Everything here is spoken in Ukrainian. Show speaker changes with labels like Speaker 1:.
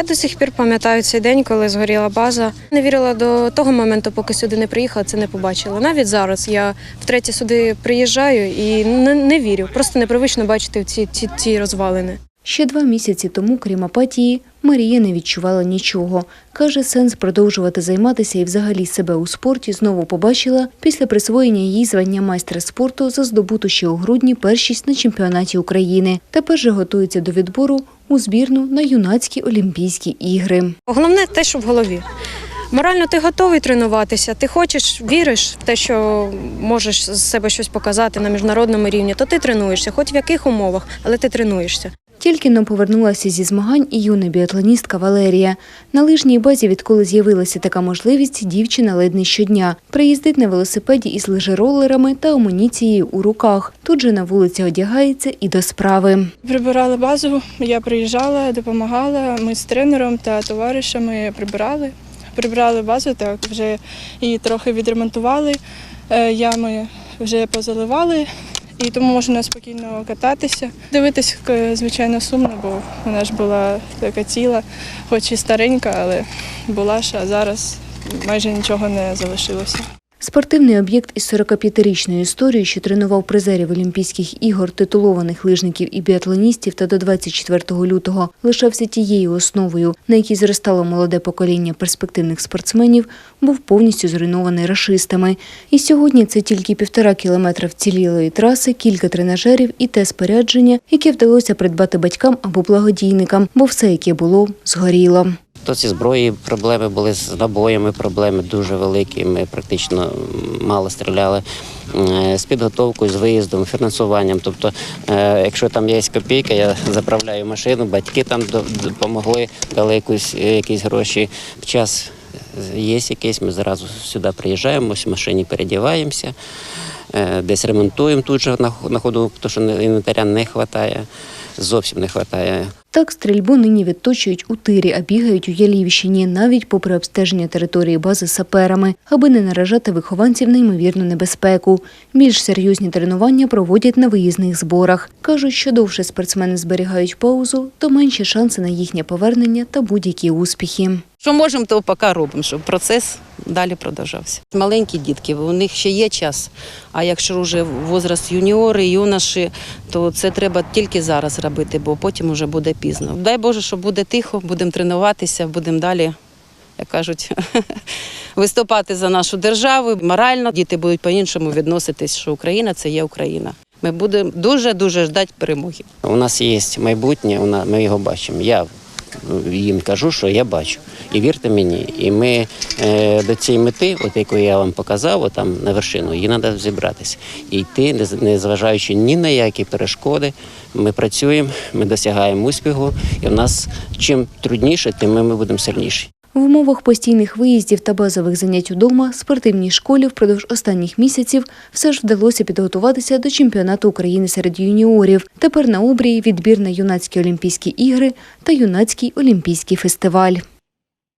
Speaker 1: Я до сих пір пам'ятаю цей день, коли згоріла база. Не вірила до того моменту, поки сюди не приїхала, це не побачила. Навіть зараз я втретє сюди приїжджаю і не, не вірю. Просто непривично бачити ці, ці, ці розвалини.
Speaker 2: Ще два місяці тому, крім апатії, Марія не відчувала нічого. Каже, сенс продовжувати займатися і взагалі себе у спорті знову побачила після присвоєння їй звання майстра спорту за здобуту ще у грудні першість на чемпіонаті України. Тепер же готується до відбору у збірну на юнацькі Олімпійські ігри.
Speaker 1: Головне те, що в голові. Морально ти готовий тренуватися, ти хочеш, віриш в те, що можеш з себе щось показати на міжнародному рівні, то ти тренуєшся, хоч в яких умовах, але ти тренуєшся.
Speaker 2: Тільки но повернулася зі змагань і юна біатлоністка Валерія. На лижній базі, відколи з'явилася така можливість, дівчина ледь не щодня. Приїздить на велосипеді із лижеролерами та амуніцією у руках. Тут же на вулиці одягається і до справи.
Speaker 3: Прибирали базу, я приїжджала, допомагала. Ми з тренером та товаришами прибирали. Прибрали базу, так вже її трохи відремонтували, е, ями вже позаливали, і тому можна спокійно кататися. Дивитись, е, звичайно, сумно, бо вона ж була така ціла, хоч і старенька, але була ж, а зараз майже нічого не залишилося.
Speaker 2: Спортивний об'єкт із 45-річною історією, що тренував призерів Олімпійських ігор, титулованих лижників і біатлоністів, та до 24 лютого лишався тією основою, на якій зростало молоде покоління перспективних спортсменів, був повністю зруйнований рашистами. І сьогодні це тільки півтора кілометра вцілілої траси, кілька тренажерів і те спорядження, яке вдалося придбати батькам або благодійникам, бо все, яке було, згоріло.
Speaker 4: То зі зброї проблеми були з набоями, проблеми дуже великі. Ми практично мало стріляли Е, з підготовкою, з виїздом, фінансуванням. Тобто, е, якщо там є копійка, я заправляю машину, батьки там допомогли, дали якусь, якісь гроші. В час є якийсь, ми зразу сюди приїжджаємо, в машині передіваємося, е, десь ремонтуємо тут же на ходу, тому що інвентаря не вистачає, зовсім не вистачає.
Speaker 2: Так, стрільбу нині відточують у тирі, а бігають у Ялівщині, навіть попри обстеження території бази саперами, аби не наражати вихованців на ймовірну небезпеку. Більш серйозні тренування проводять на виїзних зборах. Кажуть, що довше спортсмени зберігають паузу, то менші шанси на їхнє повернення та будь-які успіхи.
Speaker 5: Що можемо, то поки робимо, щоб процес далі продовжався. Маленькі дітки, у них ще є час. А якщо вже возраст юніори, юноші, то це треба тільки зараз робити, бо потім вже буде пізно. Дай Боже, що буде тихо, будемо тренуватися, будемо далі, як кажуть, виступати за нашу державу. Морально діти будуть по-іншому відноситись, що Україна це є Україна. Ми будемо дуже дуже ждати перемоги.
Speaker 4: У нас є майбутнє, ми його бачимо. Я їм кажу, що я бачу. І вірте мені, і ми е, до цієї мети, от яку я вам показав, от там на вершину, її треба зібратися. І йти, не зважаючи ні на які перешкоди. Ми працюємо, ми досягаємо успіху, і в нас чим трудніше, тим ми, будемо сильніші.
Speaker 2: В умовах постійних виїздів та базових занять удома спортивній школі впродовж останніх місяців все ж вдалося підготуватися до чемпіонату України серед юніорів. Тепер на обрії відбір на юнацькі олімпійські ігри та юнацький олімпійський фестиваль.